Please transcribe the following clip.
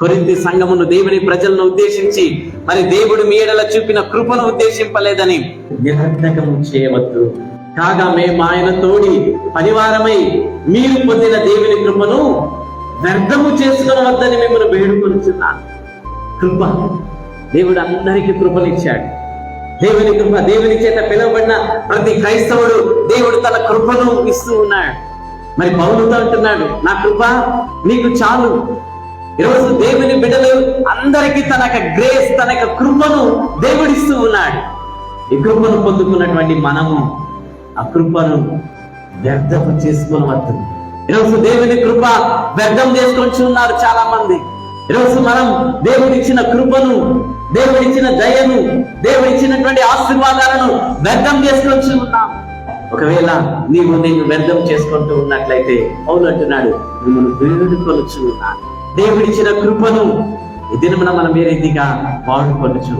కొరింది సంఘమును దేవుని ప్రజలను ఉద్దేశించి మరి దేవుడు మీ ఎడల చూపిన కృపను ఉద్దేశింపలేదని. నిరర్ధకము చేయవద్దు. కాగా మేము ఆయన తోడి పరివారమై మీరు పొందిన దేవుని కృపను వ్యర్థము చేసుకునవద్దని మిమ్మల్ని వేడుకొనుచున్నాను. కృప. దేవుడు అందరికీ కృపనిచ్చాడు. దేవుని కృప దేవుని చేత పిలువబడిన ప్రతి క్రైస్తవుడు దేవుడు తన కృపను ఇస్తూ ఉన్నాడు. మరి పౌలుతో అంటున్నాడు నా కృప నీకు చాలు. ఈరోజు దేవుని బిడ్డలు అందరికీ తన యొక్క గ్రేస్ తన యొక్క కృపను దేవుడిస్తూ ఉన్నాడు. ఈ కృపను పొందుకున్నటువంటి మనము ఆ కృపను వ్యర్థం చేసుకోవద్దు ఈరోజు దేవుని కృప వ్యర్థం చేసుకొని ఉన్నారు చాలా మంది ఈరోజు మనం దేవుడిచ్చిన కృపను దేవుడిచ్చిన దయను దేవుడిచ్చినటువంటి ఆశీర్వాదాలను వ్యర్థం చేసుకొని ఉన్నాం. ఒకవేళ నీవు నేను వ్యర్థం చేసుకుంటూ ఉన్నట్లయితే అవును అంటున్నాడు మిమ్మల్ని వేడుకొనుచు ఉన్నాను దేవుడిచ్చిన కృపను దినమున మనం ఏ రీతిగా వాడుకొనుచు